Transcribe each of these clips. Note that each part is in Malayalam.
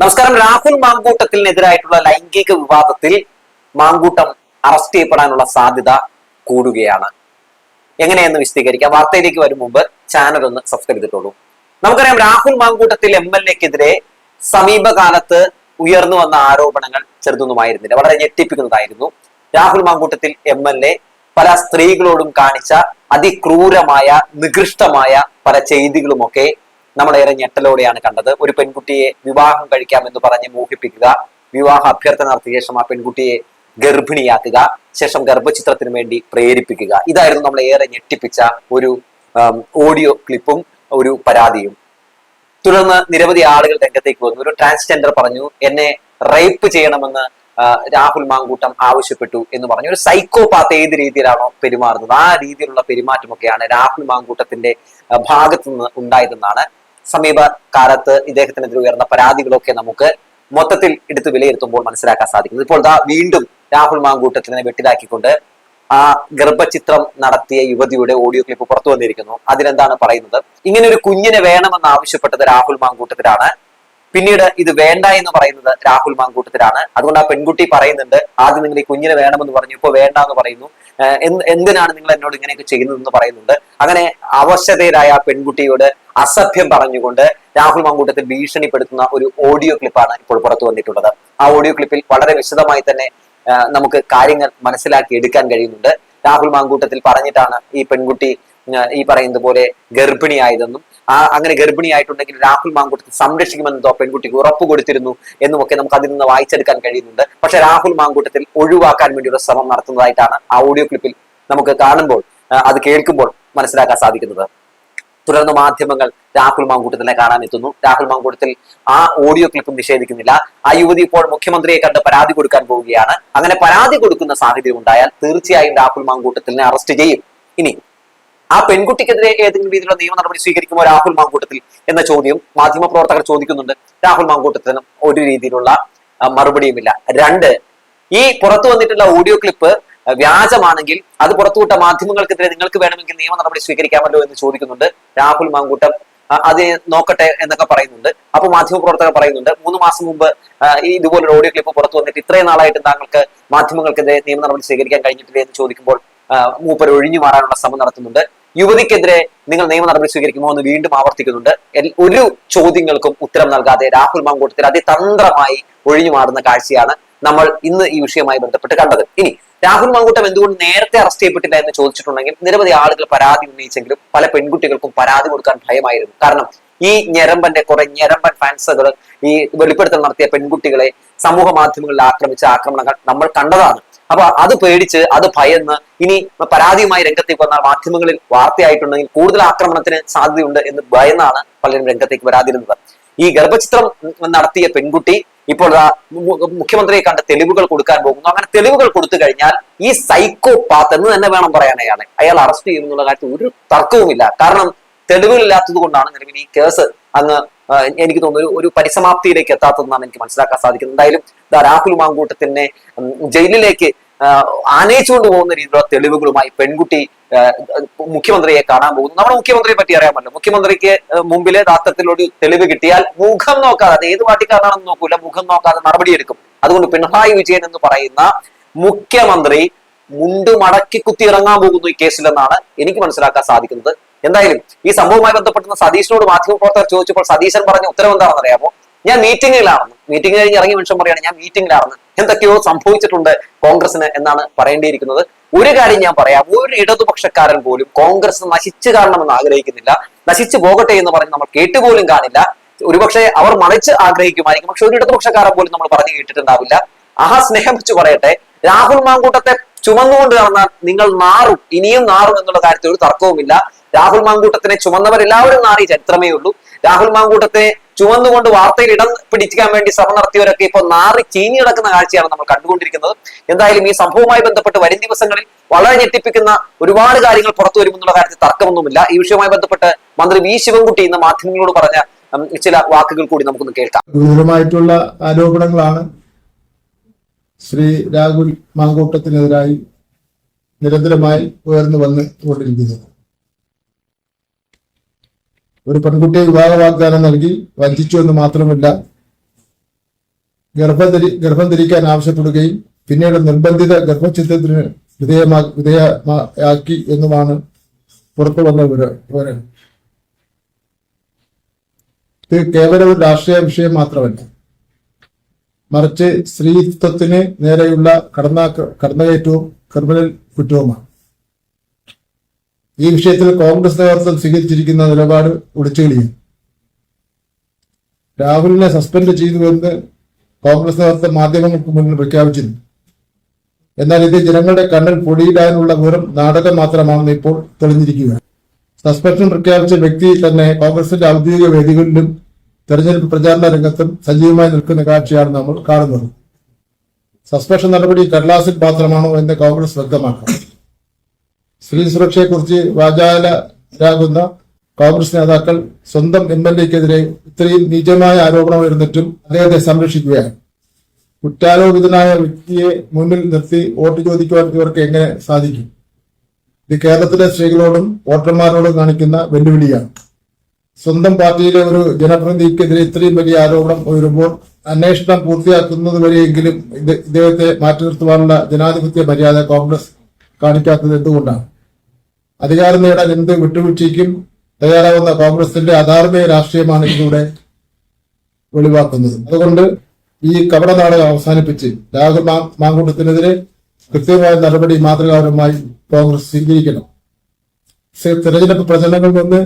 നമസ്കാരം. രാഹുൽ മാങ്കൂട്ടത്തിനെതിരായിട്ടുള്ള ലൈംഗിക വിവാദത്തിൽ മാങ്കൂട്ടം അറസ്റ്റ് ചെയ്യപ്പെടാനുള്ള സാധ്യത കൂടുകയാണ്. എങ്ങനെയെന്ന് വിശദീകരിക്കാം. വാർത്തയിലേക്ക് വരും മുമ്പ് ചാനൽ ഒന്ന് സബ്സ്ക്രൈബ് ചെയ്തിട്ടുള്ളൂ. നമുക്കറിയാം രാഹുൽ മാങ്കൂട്ടത്തിൽ എം എൽ എക്കെതിരെ സമീപകാലത്ത് ഉയർന്നു വന്ന ആരോപണങ്ങൾ ചെറുതൊന്നുമായിരുന്നില്ല. വളരെ ഞെട്ടിപ്പിക്കുന്നതായിരുന്നു. Rahul Mamkootathil M L A പല സ്ത്രീകളോടും കാണിച്ച അതിക്രൂരമായ നികൃഷ്ടമായ പല ചെയ്തികളുമൊക്കെ നമ്മളേറെ ഞെട്ടലോടെയാണ് കണ്ടത്. ഒരു പെൺകുട്ടിയെ വിവാഹം കഴിക്കാമെന്ന് പറഞ്ഞ് മോഹിപ്പിക്കുക വിവാഹ അഭ്യർത്ഥന നടത്തിയ ശേഷം ആ പെൺകുട്ടിയെ ഗർഭിണിയാക്കുക ശേഷം ഗർഭചിത്രത്തിന് വേണ്ടി പ്രേരിപ്പിക്കുക. ഇതായിരുന്നു നമ്മളെ ഏറെ ഞെട്ടിപ്പിച്ച ഒരു ഓഡിയോ ക്ലിപ്പും ഒരു പരാതിയും. തുടർന്ന് നിരവധി ആളുകൾ രംഗത്തേക്ക് വന്നു. ഒരു ട്രാൻസ്ജെൻഡർ പറഞ്ഞു എന്നെ റേപ്പ് ചെയ്യണമെന്ന് രാഹുൽ മാങ്കൂട്ടം ആവശ്യപ്പെട്ടു എന്ന് പറഞ്ഞു. ഒരു സൈക്കോപാത്ത് ഏത് രീതിയിലാണോ പെരുമാറുന്നത് ആ രീതിയിലുള്ള പെരുമാറ്റമൊക്കെയാണ് രാഹുൽ മാങ്കൂട്ടത്തിന്റെ ഭാഗത്തുനിന്ന് ഭാഗത്തു നിന്ന് ഉണ്ടായതെന്നാണ് സമീപ കാലത്ത് ഇദ്ദേഹത്തിനെതിരെ ഉയർന്ന പരാതികളൊക്കെ നമുക്ക് മൊത്തത്തിൽ എടുത്ത് വിലയിരുത്തുമ്പോൾ മനസ്സിലാക്കാൻ സാധിക്കുന്നു. ഇപ്പോൾ ദാ വീണ്ടും രാഹുൽ മാങ്കൂട്ടത്തിനെ വെട്ടിലാക്കിക്കൊണ്ട് ആ ഗർഭചിത്രം നടത്തിയ യുവതിയുടെ ഓഡിയോ ക്ലിപ്പ് പുറത്തു വന്നിരിക്കുന്നു. അതിലെന്താണ് പറയുന്നത്? ഇങ്ങനെ ഒരു കുഞ്ഞിനെ വേണമെന്ന് ആവശ്യപ്പെട്ടത് രാഹുൽ മാങ്കൂട്ടത്തിലാണ്. പിന്നീട് ഇത് വേണ്ട എന്ന് പറയുന്നത് രാഹുൽ മാങ്കൂട്ടത്തിലാണ്. അതുകൊണ്ട് ആ പെൺകുട്ടി പറയുന്നുണ്ട് ആദ്യം നിങ്ങൾ ഈ കുഞ്ഞിനെ വേണമെന്ന് പറഞ്ഞു ഇപ്പൊ വേണ്ട എന്ന് പറയുന്നു. എന്ത് എന്തിനാണ് നിങ്ങൾ എന്നോട് ഇങ്ങനെയൊക്കെ ചെയ്യുന്നതെന്ന് പറയുന്നുണ്ട്. അങ്ങനെ അവശതയിലായ ആ പെൺകുട്ടിയോട് അസഭ്യം പറഞ്ഞുകൊണ്ട് രാഹുൽ മാങ്കൂട്ടത്തിൽ ഭീഷണിപ്പെടുത്തുന്ന ഒരു ഓഡിയോ ക്ലിപ്പാണ് ഇപ്പോൾ പുറത്തു വന്നിട്ടുള്ളത്. ആ ഓഡിയോ ക്ലിപ്പിൽ വളരെ വിശദമായി തന്നെ നമുക്ക് കാര്യങ്ങൾ മനസ്സിലാക്കി എടുക്കാൻ കഴിയുന്നുണ്ട്. രാഹുൽ മാങ്കൂട്ടത്തിൽ പറഞ്ഞിട്ടാണ് ഈ പെൺകുട്ടി ഈ പറയുന്നത് പോലെ ഗർഭിണിയായതെന്നും ആ അങ്ങനെ ഗർഭിണിയായിട്ടുണ്ടെങ്കിൽ രാഹുൽ മാങ്കൂട്ടത്തിൽ സംരക്ഷിക്കുമെന്നതോ പെൺകുട്ടിക്ക് ഉറപ്പ് കൊടുത്തിരുന്നു എന്നുമൊക്കെ നമുക്ക് അതിൽ നിന്ന് വായിച്ചെടുക്കാൻ കഴിയുന്നുണ്ട്. പക്ഷെ രാഹുൽ മാങ്കൂട്ടത്തിൽ ഒഴിവാക്കാൻ വേണ്ടി ഒരു ശ്രമം നടത്തുന്നതായിട്ടാണ് ആ ഓഡിയോ ക്ലിപ്പിൽ നമുക്ക് കാണുമ്പോൾ അത് കേൾക്കുമ്പോൾ മനസ്സിലാക്കാൻ സാധിക്കുന്നത്. തുടർന്ന് മാധ്യമങ്ങൾ രാഹുൽ മാങ്കൂട്ടത്തിനെ കാണാൻ എത്തുന്നു. രാഹുൽ മാങ്കൂട്ടത്തിൽ ആ ഓഡിയോ ക്ലിപ്പും നിഷേധിക്കുന്നില്ല. ആ യുവതി ഇപ്പോൾ മുഖ്യമന്ത്രിയെ കണ്ട് പരാതി കൊടുക്കാൻ പോവുകയാണ്. അങ്ങനെ പരാതി കൊടുക്കുന്ന സാഹചര്യം ഉണ്ടായാൽ തീർച്ചയായും രാഹുൽ മാങ്കൂട്ടത്തിനെ അറസ്റ്റ് ചെയ്യും. ഇനി ആ പെൺകുട്ടിക്കെതിരെ ഏതെങ്കിലും രീതിയിലുള്ള നിയമ നടപടി സ്വീകരിക്കുമോ രാഹുൽ മാങ്കൂട്ടത്തിൽ എന്ന ചോദ്യം മാധ്യമ പ്രവർത്തകർ ചോദിക്കുന്നുണ്ട്. രാഹുൽ മാങ്കൂട്ടത്തിനും ഒരു രീതിയിലുള്ള മറുപടിയുമില്ല. രണ്ട് ഈ പുറത്തു വന്നിട്ടുള്ള ഓഡിയോ ക്ലിപ്പ് വ്യാജമാണെങ്കിൽ അത് പുറത്തുവിട്ട മാധ്യമങ്ങൾക്കെതിരെ നിങ്ങൾക്ക് വേണമെങ്കിൽ നിയമ നടപടി സ്വീകരിക്കാമല്ലോ എന്ന് ചോദിക്കുന്നുണ്ട് രാഹുൽ മാങ്കൂട്ടം. അത് നോക്കട്ടെ എന്നൊക്കെ പറയുന്നുണ്ട്. അപ്പൊ മാധ്യമപ്രവർത്തകർ പറയുന്നുണ്ട് മൂന്ന് മാസം മുമ്പ് ഈ ഇതുപോലൊരു ഓഡിയോ ക്ലിപ്പ് പുറത്തു വന്നിട്ട് ഇത്രയും നാളായിട്ട് താങ്കൾക്ക് മാധ്യമങ്ങൾക്കെതിരെ നിയമ നടപടി സ്വീകരിക്കാൻ കഴിഞ്ഞിട്ടില്ലേ? എന്ന് ചോദിക്കുമ്പോൾ മൂപ്പർ ഒഴിഞ്ഞു മാറാനുള്ള ശ്രമം നടത്തുന്നുണ്ട്. യുവതിക്കെതിരെ നിങ്ങൾ നിയമ നടപടി സ്വീകരിക്കുമോ എന്ന് വീണ്ടും ആവർത്തിക്കുന്നുണ്ട്. ഒരു ചോദ്യങ്ങൾക്കും ഉത്തരം നൽകാതെ രാഹുൽ മാങ്കൂട്ടത്തിൽ അതിതന്ത്രമായി ഒഴിഞ്ഞു മാറുന്ന കാഴ്ചയാണ് നമ്മൾ ഇന്ന് ഈ വിഷയവുമായി ബന്ധപ്പെട്ട് കണ്ടത്. ഇനി രാഹുൽ മാങ്കൂട്ടം എന്തുകൊണ്ട് നേരത്തെ അറസ്റ്റ് ചെയ്യപ്പെട്ടില്ല എന്ന് ചോദിച്ചിട്ടുണ്ടെങ്കിൽ നിരവധി ആളുകൾ പരാതി ഉന്നയിച്ചെങ്കിലും പല പെൺകുട്ടികൾക്കും പരാതി കൊടുക്കാൻ ഭയമായിരുന്നു. കാരണം ഈ ഞരമ്പന്റെ കുറെ ഞരമ്പൻ ഫാൻസുകൾ ഈ വെളിപ്പെടുത്തൽ നടത്തിയ പെൺകുട്ടികളെ സമൂഹ മാധ്യമങ്ങളിൽ ആക്രമിച്ച ആക്രമണങ്ങൾ നമ്മൾ കണ്ടതാണ്. അപ്പൊ അത് പേടിച്ച് അത് ഭയന്ന് ഇനി പരാതിയുമായി രംഗത്തേക്ക് വന്നാൽ മാധ്യമങ്ങളിൽ വാർത്തയായിട്ടുണ്ടെങ്കിൽ കൂടുതൽ ആക്രമണത്തിന് സാധ്യതയുണ്ട് എന്ന് ഭയന്നാണ് പലരും രംഗത്തേക്ക് വരാതിരുന്നത്. ഈ ഗർഭചിത്രം നടത്തിയ പെൺകുട്ടി ഇപ്പോൾ മുഖ്യമന്ത്രിയെ കണ്ട തെളിവുകൾ കൊടുക്കാൻ പോകുന്നു. അങ്ങനെ തെളിവുകൾ കൊടുത്തു കഴിഞ്ഞാൽ ഈ സൈക്കോ പാത്ത് എന്ന് തന്നെ വേണം പറയാൻ അയാളെ. അയാൾ അറസ്റ്റ് ചെയ്യുമെന്നുള്ള കാര്യത്തിൽ ഒരു തർക്കവുമില്ല. കാരണം തെളിവുകളില്ലാത്തത് കൊണ്ടാണ് നിലവിൽ ഈ കേസ് അങ്ങ് എനിക്ക് തോന്നുന്നു ഒരു- പരിസമാപ്തിയിലേക്ക് എത്താത്തതെന്നാണ് എനിക്ക് മനസ്സിലാക്കാൻ സാധിക്കുന്നത്. എന്തായാലും രാഹുൽ മാങ്കൂട്ടത്തിനെ ജയിലിലേക്ക് ആനയിച്ചുകൊണ്ട് പോകുന്ന രീതിയിലുള്ള തെളിവുകളുമായി പെൺകുട്ടി മുഖ്യമന്ത്രിയെ കാണാൻ പോകുന്നു. നമ്മുടെ മുഖ്യമന്ത്രിയെ പറ്റി അറിയാമല്ലോ. മുഖ്യമന്ത്രിക്ക് മുമ്പിലെ ദാത്തത്തിലൊരു തെളിവ് കിട്ടിയാൽ മുഖം നോക്കാതെ ഏത് പാർട്ടിക്കാരനാണെന്ന് നോക്കൂല മുഖം നോക്കാതെ നടപടിയെടുക്കും. അതുകൊണ്ട് പിണറായി വിജയൻ എന്ന് പറയുന്ന മുഖ്യമന്ത്രി മുണ്ട് മടക്കി കുത്തി ഇറങ്ങാൻ പോകുന്നു ഈ കേസിലെന്നാണ് എനിക്ക് മനസ്സിലാക്കാൻ സാധിക്കുന്നത്. എന്തായാലും ഈ സംഭവവുമായി ബന്ധപ്പെട്ടുന്ന സതീഷിനോട് മാധ്യമപ്രവർത്തകർ ചോദിച്ചപ്പോൾ സതീശൻ പറഞ്ഞ ഉത്തരം എന്താണെന്ന് അറിയാമോ ഞാൻ മീറ്റിംഗിലാണെന്ന് മീറ്റിംഗ് കഴിഞ്ഞ് ഇറങ്ങിയ മനുഷ്യൻ പറയാണ് ഞാൻ മീറ്റിംഗിലാണെന്ന് എന്തൊക്കെയോ സംഭവിച്ചിട്ടുണ്ട് കോൺഗ്രസിന് എന്നാണ് പറയേണ്ടിയിരിക്കുന്നത്. ഒരു കാര്യം ഞാൻ പറയാം ഒരു ഇടതുപക്ഷക്കാരൻ പോലും കോൺഗ്രസ് നശിച്ചു കാണണമെന്ന് ആഗ്രഹിക്കുന്നില്ല. നശിച്ചു പോകട്ടെ എന്ന് പറഞ്ഞ് നമ്മൾ കേട്ടുപോലും കാണില്ല. ഒരുപക്ഷെ അവർ മറിച്ച് ആഗ്രഹിക്കുമായിരിക്കും പക്ഷെ ഒരു ഇടതുപക്ഷക്കാരൻ പോലും നമ്മൾ പറഞ്ഞു കേട്ടിട്ടുണ്ടാവില്ല. ആ സ്നേഹം വെച്ച് പറയട്ടെ. രാഹുൽ മാങ്കൂട്ടത്തെ ചുമന്നുകൊണ്ട് നടന്നാൽ നിങ്ങൾ നാറും ഇനിയും നാറും എന്നുള്ള കാര്യത്തിൽ ഒരു തർക്കവുമില്ല. രാഹുൽ മാങ്കൂട്ടത്തിനെ ചുമന്നവരെല്ലാവരും നാറി ചരിത്രമേ ഉള്ളൂ. രാഹുൽ മാങ്കൂട്ടത്തെ ചുമന്നുകൊണ്ട് വാർത്തയിൽ ഇടം പിടിക്കാൻ വേണ്ടി ശ്രമം നടത്തിയവരൊക്കെ ഇപ്പോൾ നാറി ചീഞ്ഞു കിടക്കുന്ന കാഴ്ചയാണ് നമ്മൾ കണ്ടുകൊണ്ടിരിക്കുന്നത്. എന്തായാലും ഈ സംഭവവുമായി ബന്ധപ്പെട്ട് വരും ദിവസങ്ങളിൽ വളരെ ഞെട്ടിപ്പിക്കുന്ന ഒരുപാട് കാര്യങ്ങൾ പുറത്തു വരുമെന്നുള്ള കാര്യത്തിൽ തർക്കമൊന്നുമില്ല. ഈ വിഷയവുമായി ബന്ധപ്പെട്ട് മന്ത്രി വി ശിവൻകുട്ടി ഇന്ന് മാധ്യമങ്ങളോട് പറഞ്ഞ ചില വാക്കുകൾ കൂടി നമുക്കൊന്ന് കേൾക്കാം. ഗുരുതരമായിട്ടുള്ള ആരോപണങ്ങളാണ് ശ്രീ രാഹുൽ മാങ്കൂട്ടത്തിനെതിരായി നിരന്തരമായി ഉയർന്നു വന്ന് കൊണ്ടിരിക്കുന്നത് ഒരു പെൺകുട്ടിയെ വിവാഹ വാഗ്ദാനം നൽകി വഞ്ചിച്ചു എന്ന് മാത്രമല്ല ഗർഭം ധരി ഗർഭം ധരിക്കാൻ ആവശ്യപ്പെടുകയും പിന്നീട് നിർബന്ധിത ഗർഭചിത്രത്തിന് വിധേയമാ വിധേയമാക്കി എന്നുമാണ് പുറത്തു വന്ന വിവരം ഇത് കേവലം ഒരു രാഷ്ട്രീയ വിഷയം മാത്രമല്ല. മറിച്ച് സ്ത്രീത്വത്തിന് നേരെയുള്ള കടന്നാ കടന്നകയറ്റവും ക്രിമിനൽ കുറ്റവുമാണ്. ഈ വിഷയത്തിൽ കോൺഗ്രസ് നേതൃത്വം സ്വീകരിച്ചിരിക്കുന്ന നിലപാട് ഒളിച്ചുകളിയും രാഹുലിനെ സസ്പെൻഡ് ചെയ്തുവെന്ന് കോൺഗ്രസ് നേതൃത്വം മാധ്യമങ്ങൾക്ക് മുന്നിൽ പ്രഖ്യാപിച്ചിരുന്നു. എന്നാൽ ഇത് ജനങ്ങളുടെ കണ്ണിൽ പൊടിയിടാനുള്ള വെറും നാടകം മാത്രമാണെന്ന് ഇപ്പോൾ തെളിഞ്ഞിരിക്കുക. സസ്പെൻഷൻ പ്രഖ്യാപിച്ച വ്യക്തി തന്നെ കോൺഗ്രസിന്റെ ഔദ്യോഗിക വേദികളിലും തെരഞ്ഞെടുപ്പ് പ്രചാരണ രംഗത്തും സജീവമായി നിൽക്കുന്ന കാഴ്ചയാണ് നമ്മൾ കാണുന്നത്. സസ്പെൻഷൻ നടപടി കടലാസിൽ മാത്രമാണോ എന്ന് കോൺഗ്രസ് വ്യക്തമാക്കണം. സ്ത്രീ സുരക്ഷയെക്കുറിച്ച് വാചാലരാകുന്ന കോൺഗ്രസ് നേതാക്കൾ സ്വന്തം എം എൽ എക്കെതിരെ ഇത്രയും നീചമായ ആരോപണം ഉയർന്നിട്ടും അദ്ദേഹത്തെ സംരക്ഷിക്കുകയാണ്. കുറ്റാരോപിതനായ വ്യക്തിയെ മുന്നിൽ നിർത്തി വോട്ട് ചോദിക്കുവാൻ ഇവർക്ക് എങ്ങനെ സാധിക്കും? ഇത് കേരളത്തിലെ സ്ത്രീകളോടും വോട്ടർമാരോടും കാണിക്കുന്ന വെല്ലുവിളിയാണ്. സ്വന്തം പാർട്ടിയിലെ ഒരു ജനപ്രതിനിധിക്കെതിരെ ഇത്രയും വലിയ ആരോപണം ഉയരുമ്പോൾ അന്വേഷണം പൂർത്തിയാക്കുന്നത് വരെയെങ്കിലും ഇദ്ദേഹത്തെ മാറ്റി നിർത്തുവാനുള്ള ജനാധിപത്യ മര്യാദ കോൺഗ്രസ് കാണിക്കാത്തത് എന്തുകൊണ്ടാണ്? അധികാരം നേടാൻ എന്ത് വിട്ടുവീഴ്ചയ്ക്കും തയ്യാറാവുന്ന കോൺഗ്രസിന്റെ അധാർമിക രാഷ്ട്രീയമാണ് ഇതിലൂടെ വെളിവാക്കുന്നത്. അതുകൊണ്ട് ഈ കപട നാടകം അവസാനിപ്പിച്ച് രാഹുൽ മാങ്കൂട്ടത്തിനെതിരെ കൃത്യമായ നടപടി മാതൃകാപരമായി കോൺഗ്രസ് സ്വീകരിക്കണം. തെരഞ്ഞെടുപ്പ് പ്രചരണങ്ങളിൽ നിന്ന്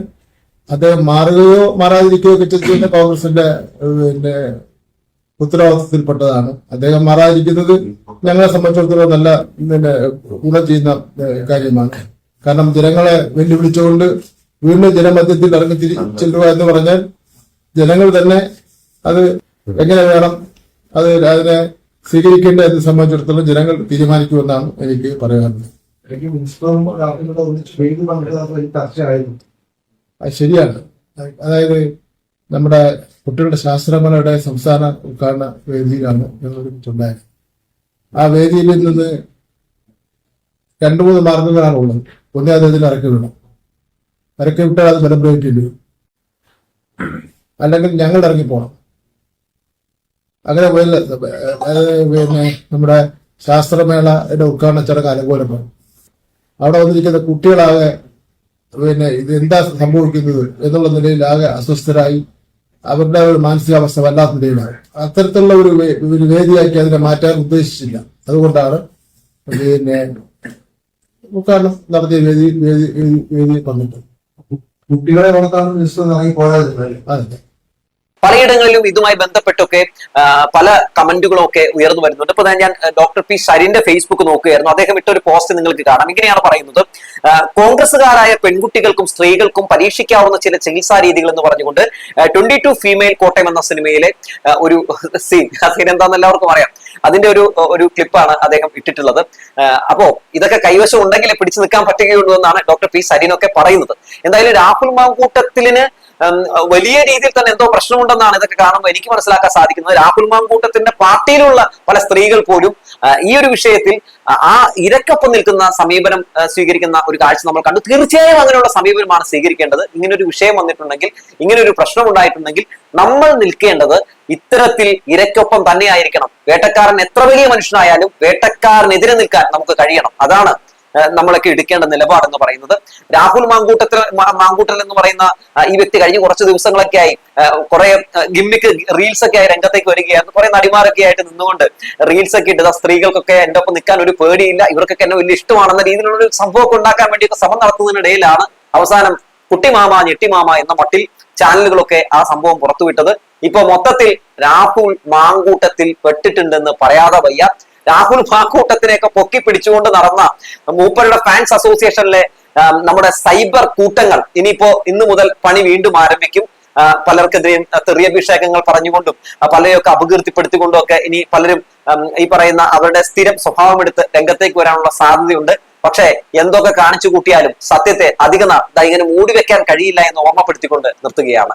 അദ്ദേഹം മാറുകയോ മാറാതിരിക്കുകയോ ഒക്കെ ചെയ്യുന്ന കോൺഗ്രസിന്റെ പിന്നെ ഉത്തരവാദിത്തത്തിൽപ്പെട്ടതാണ്. അദ്ദേഹം മാറാതിരിക്കുന്നത് ഞങ്ങളെ സംബന്ധിച്ചിടത്തോളം നല്ല പിന്നെ ഗുണം ചെയ്യുന്ന കാര്യമാണ്. കാരണം ജനങ്ങളെ വെല്ലുവിളിച്ചുകൊണ്ട് വീണ്ടും ജനമധ്യത്തിൽ ഇറങ്ങി തിരി ചെല്ലുക എന്ന് പറഞ്ഞാൽ ജനങ്ങൾ തന്നെ അത് എങ്ങനെ വേണം അത് അതിനെ സ്വീകരിക്കേണ്ട എന്നെ സംബന്ധിച്ചിടത്തോളം ജനങ്ങൾ തീരുമാനിക്കുമെന്നാണ് എനിക്ക് പറയാനുള്ളത്. ശരിയാണ്. അതായത് നമ്മുടെ കുട്ടികളുടെ ശാസ്ത്രമേളയുടെ സംസ്ഥാന ഉദ്ഘാടന വേദിയിലാണ് ഞങ്ങൾ ആ വേദിയിൽ നിന്ന് രണ്ടു മൂന്ന് മാർഗങ്ങളാണ് ഉള്ളത്. ഒന്നേ അദ്ദേഹത്തിന് ഇറക്കി വിടണം ഇറക്കി വിട്ടാൽ അത് സെലിബ്രേറ്റ് ചെയ്യും അല്ലെങ്കിൽ ഞങ്ങൾ ഇറങ്ങി പോണം. അങ്ങനെ പിന്നെ നമ്മുടെ ശാസ്ത്രമേളയുടെ ഉദ്ഘാടന ചടങ്ങ് അനുകൂലമാണ് അവിടെ വന്നിരിക്കുന്ന കുട്ടികളാകെ പിന്നെ ഇത് എന്താ സംഭവിക്കുന്നത് എന്നുള്ള നിലയിൽ ആകെ അസ്വസ്ഥരായി അവരുടെ ഒരു മാനസികാവസ്ഥ വല്ലാത്ത നിലയിലാണ് അത്തരത്തിലുള്ള ഒരു ഒരു വേദിയാക്കി അതിനെ മാറ്റാൻ ഉദ്ദേശിച്ചില്ല. അതുകൊണ്ടാണ് പിന്നെ ഉദ്ഘാടനം നടത്തിയ വേദി വേദി വേദി- വന്നിട്ട്. പങ്കിട്ടത് കുട്ടികളെ വളർത്താൻ ഇറങ്ങി പോയാൽ അതെ. പലയിടങ്ങളിലും ഇതുമായി ബന്ധപ്പെട്ടൊക്കെ പല കമന്റുകളും ഒക്കെ ഉയർന്നു വരുന്നുണ്ട്. ഇപ്പൊ ഞാൻ ഡോക്ടർ പി സരിന്റെ ഫേസ്ബുക്ക് നോക്കുകയായിരുന്നു. അദ്ദേഹം ഇട്ട ഒരു പോസ്റ്റ് നിങ്ങൾക്ക് കാണാം. ഇങ്ങനെയാണ് പറയുന്നത്. കോൺഗ്രസുകാരായ പെൺകുട്ടികൾക്കും സ്ത്രീകൾക്കും പരീക്ഷിക്കാവുന്ന ചില ചികിത്സാ രീതികൾ എന്ന് പറഞ്ഞുകൊണ്ട് ട്വന്റി ടു ഫീമെയിൽ കോട്ടയം എന്ന സിനിമയിലെ ഒരു സീൻ. ആ സീൻ എന്താണെന്ന് എല്ലാവർക്കും അറിയാം. അതിന്റെ ഒരു ഒരു ക്ലിപ്പാണ് അദ്ദേഹം ഇട്ടിട്ടുള്ളത്. അപ്പോ ഇതൊക്കെ കൈവശം ഉണ്ടെങ്കിലേ പിടിച്ചു നിൽക്കാൻ പറ്റുകയുള്ളൂ എന്നാണ് ഡോക്ടർ പി സരിനൊക്കെ പറയുന്നത്. എന്തായാലും രാഹുൽ മാങ്കൂട്ടത്തിലിന് വലിയ രീതിയിൽ തന്നെ എന്തോ പ്രശ്നമുണ്ടെന്നാണ് ഇതൊക്കെ കാണുമ്പോൾ എനിക്ക് മനസ്സിലാക്കാൻ സാധിക്കുന്നത്. രാഹുൽ മാങ്കൂട്ടത്തിന്റെ പാർട്ടിയിലുള്ള പല സ്ത്രീകൾ പോലും ഈ ഒരു വിഷയത്തിൽ ആ, ഇരക്കൊപ്പം നിൽക്കുന്ന സമീപനം സ്വീകരിക്കുന്ന ഒരു കാഴ്ച നമ്മൾ കണ്ടു. തീർച്ചയായും അങ്ങനെയുള്ള സമീപനമാണ് സ്വീകരിക്കേണ്ടത്. ഇങ്ങനെ ഒരു വിഷയം വന്നിട്ടുണ്ടെങ്കിൽ ഇങ്ങനെ ഒരു പ്രശ്നം ഉണ്ടായിട്ടുണ്ടെങ്കിൽ നമ്മൾ നിൽക്കേണ്ടത് ഇത്തരത്തിൽ ഇരക്കൊപ്പം തന്നെയായിരിക്കണം. വേട്ടക്കാരൻ എത്ര വലിയ മനുഷ്യനായാലും വേട്ടക്കാരനെതിരെ നിൽക്കാൻ നമുക്ക് കഴിയണം. അതാണ് നമ്മളൊക്കെ എടുക്കേണ്ട നിലപാട് എന്ന് പറയുന്നത്. രാഹുൽ മാങ്കൂട്ടത്തിൽ മാങ്കൂട്ടൽ എന്ന് പറയുന്ന ഈ വ്യക്തി കഴിഞ്ഞ കുറച്ച് ദിവസങ്ങളൊക്കെ ആയി കുറെ ഗിമ്മിക്ക് റീൽസ് ഒക്കെ ആയി രംഗത്തേക്ക് വരികയായിരുന്നു. കുറെ നടിമാരൊക്കെ ആയിട്ട് നിന്നുകൊണ്ട് റീൽസ് ഒക്കെ ഇട്ട് ദാ സ്ത്രീകൾക്കൊക്കെ എന്റെ ഒപ്പം നിൽക്കാൻ ഒരു പേടിയില്ല ഇവർക്കൊക്കെ എന്നെ വലിയ ഇഷ്ടമാണെന്ന രീതിയിലുള്ള ഒരു സംഭവമൊക്കെ ഉണ്ടാക്കാൻ വേണ്ടിയൊക്കെ ശ്രമം നടത്തുന്നതിനിടയിലാണ് അവസാനം കുട്ടിമാമ ഞെട്ടിമാമ എന്ന മട്ടിൽ ചാനലുകളൊക്കെ ആ സംഭവം പുറത്തുവിട്ടത്. ഇപ്പൊ മൊത്തത്തിൽ രാഹുൽ മാങ്കൂട്ടത്തിൽ പെട്ടിട്ടുണ്ടെന്ന് പറയാതെ വയ്യ. രാഹുൽ മാക്കൂട്ടത്തിനെയൊക്കെ പൊക്കി പിടിച്ചുകൊണ്ട് നടന്ന മൂപ്പരുടെ ഫാൻസ് അസോസിയേഷനിലെ നമ്മുടെ സൈബർ കൂട്ടങ്ങൾ ഇനിയിപ്പോ ഇന്നു മുതൽ പണി വീണ്ടും ആരംഭിക്കും. പലർക്കെതിരെയും തെറിയഭിഷേകങ്ങൾ പറഞ്ഞുകൊണ്ടും പലരെയൊക്കെ അപകീർത്തിപ്പെടുത്തിക്കൊണ്ടും ഒക്കെ ഇനി പലരും ഈ പറയുന്ന അവരുടെ സ്ഥിരം സ്വഭാവം എടുത്ത് രംഗത്തേക്ക് വരാനുള്ള സാധ്യതയുണ്ട്. പക്ഷേ എന്തൊക്കെ കാണിച്ചു കൂട്ടിയാലും സത്യത്തെ അധികനാൾ നാൾ ഇങ്ങനെ മൂടിവെക്കാൻ കഴിയില്ല എന്ന് ഓർമ്മപ്പെടുത്തിക്കൊണ്ട് നിർത്തുകയാണ്.